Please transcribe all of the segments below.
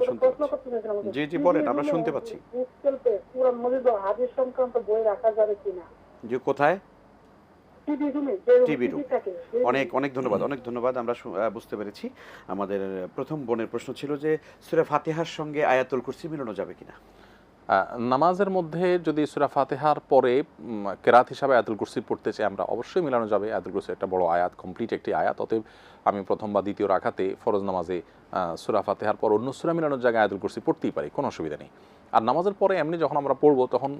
আমরা শুনতে পাচ্ছি। জি, জি, বলেন, আমরা শুনতে পাচ্ছি। স্কেলতে কোরআন মজিদ ও হাদিস সংক্রান্ত বই রাখা যাবে কিনা? যে কোথায়? টিভি রুমে অনেক অনেক ধন্যবাদ অনেক ধন্যবাদ। আমরা বুঝতে পেরেছি। আমাদের প্রথম বোনের প্রশ্ন ছিল যে সুরা ফাতেহার সঙ্গে আয়াতুল কুরসি মিলানো যাবে কিনা? নামাজের মধ্যে যদি সুরা ফাতেহার পরে কেরাত হিসাবে আয়াতুল কুরসি পড়তে চাই, আমরা অবশ্যই মিলানো যাবে। আয়াতুল কুরসি একটা বড় আয়াত কমপ্লিট একটি আয়াত। অতএব আমি প্রথম বা দ্বিতীয় রাখাতে ফরজ নামাজে সুরা ফাতেহার পর অন্য সুরা মিলানোর জায়গায় আয়াতুল কুরসি পড়তেই পারি, কোনো অসুবিধা নেই। আর নামাজের পরে এমনি যখন আমরা পড়ব, তখন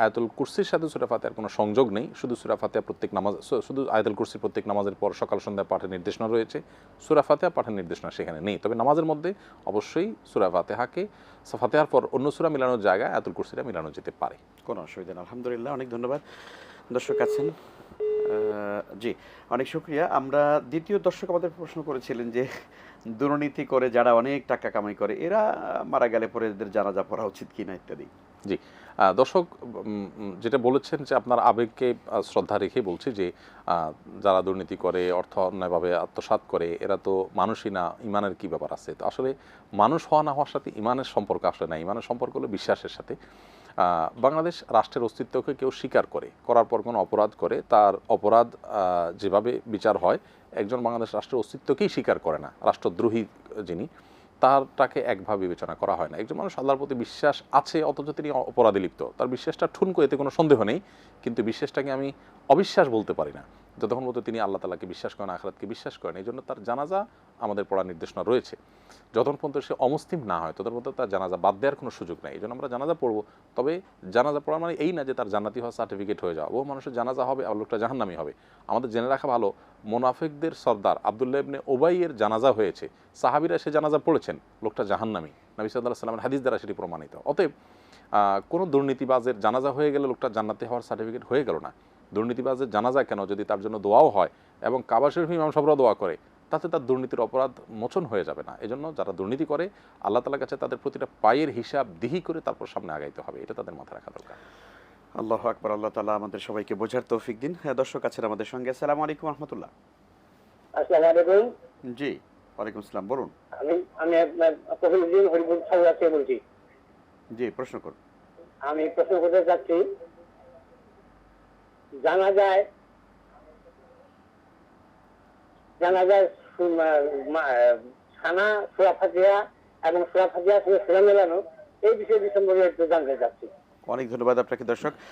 আয়াতুল কুরসির সাথে সুরা ফাতেহার কোনো সংযোগ নেই। শুধু সুরা ফাতেহা প্রত্যেক নামাজ শুধু আয়াতুল কুরসি প্রত্যেক নামাজের পর সকাল সন্ধ্যা পাঠের নির্দেশনা রয়েছে। সুরা ফাতেহা পাঠের নির্দেশনা সেখানে নেই। তবে নামাজের মধ্যে অবশ্যই সুরা ফাতেহাকে ফাতেহার পর অন্য সুরা মিলানোর জায়গায় আয়াতুল কুরসিটা মিলানো যেতে পারে। কোনো অসুবিধা নেই। আলহামদুলিল্লাহ অনেক ধন্যবাদ। দর্শক আছেন? জি অনেক শুক্রিয়া। আমরা দ্বিতীয় দর্শক আমাদের প্রশ্ন করেছিলেন যে দুর্নীতি করে যারা অনেক টাকা কামাই করে এরা মারা গেলে পরে এদের জানাজা পড়া উচিত কিনা ইত্যাদি। জি। দর্শক যেটা বলেছেন যে আপনার আবেগকে শ্রদ্ধা রেখে বলছি যে যারা দুর্নীতি করে, অর্থ অন্যায়ভাবে আত্মসাৎ করে, এরা তো মানুষই না, ইমানের কি ব্যাপার আছে? তো আসলে মানুষ হওয়া না হওয়ার সাথে ইমানের সম্পর্ক আসলে না ইমানের সম্পর্ক হলো বিশ্বাসের সাথে। বাংলাদেশ রাষ্ট্রের অস্তিত্বকে কেউ স্বীকার করে, করার পর কোনো অপরাধ করে, তার অপরাধ যেভাবে বিচার হয়, একজন বাংলাদেশ রাষ্ট্রের অস্তিত্বকেই স্বীকার করে না, রাষ্ট্রদ্রোহী যিনি। তারটাকে একভাবে বিবেচনা করা হয় না। একজন মানুষ আল্লাহর প্রতি বিশ্বাস আছে, অথচ তিনি অপরাধে লিপ্ত। তার বিশ্বাসটা ঠুনকো, এতে কোনো সন্দেহ নেই। কিন্তু বিশ্বাসটাকে আমি অবিশ্বাস বলতে পারি না। যতক্ষণ পর্যন্ত তিনি আল্লাহ তালাকে বিশ্বাস করেন, আখরাতকে বিশ্বাস করেন এই জন্য তার জানাজা আমাদের পড়ার নির্দেশনা রয়েছে। যতক্ষণ পর্যন্ত সে অমুসলিম না হয়, ততক্ষণ পর্যন্ত তার জানাজা বাদ দেওয়ার কোনো সুযোগ নেই। এই জন্য আমরা জানাজা পড়ব। তবে জানাজা পড়া মানে এই না যে তার জান্নাতি হওয়া সার্টিফিকেট হয়ে যাওয়া। ও মানুষের জানাজা হবে আর লোকটা জাহান্নামি হবে। আমাদের জেনে রাখা ভালো, মোনাফেকদের সর্দার আবদুল্লাহ ইবনে ওবাইয়ের জানাজা হয়েছে। সাহাবিরা সে জানাজা পড়েছেন, লোকটা জাহান্নামি। নবী সাল্লাহ সাল্লামের হাদিস দ্বারা সেটি প্রমাণিত। অতএব কোনো দুর্নীতিবাজের জানাজা হয়ে গেলে লোকটা জান্নাতি হওয়ার সার্টিফিকেট হয়ে গেল না। দুর্নীতিবাজের জানাজা কেন যদি তার জন্য দোয়াও হয় এবং কাবা শরীফ ইমাম সাহরা দোয়া করে তাতে তার দুর্নীতির অপরাধ মোচন হয়ে যাবে না। এজন্য যারা দুর্নীতি করে আল্লাহ তালার কাছে তাদের প্রতিটা পায়ের হিসাব দিহি করে তারপর সামনে আগাইতে হবে। এটা তাদের মাথায় রাখা দরকার। আল্লাহ আকবর আল্লাহ তালা আমাদের সবাইকে বোঝার তৌফিক দিন। হ্যাঁ দর্শক আছেন আমাদের সঙ্গে। আসসালামু আলাইকুম রহমতুল্লাহ। জি ওয়ালাইকুম আসসালাম বলুন। আমি আমি আপনার বলছি। জি প্রশ্ন করুন। আমি প্রশ্ন করতে চাচ্ছি জানা যায় জানা যায় ছানা সুরা ফাঁকিয়া এবং সুরা ফাঁকিয়া থেকে সুরা মেলানো, এই বিষয়ে সম্পর্কে একটু জানতে চাচ্ছি। অনেক ধন্যবাদ আপনাকে দর্শক।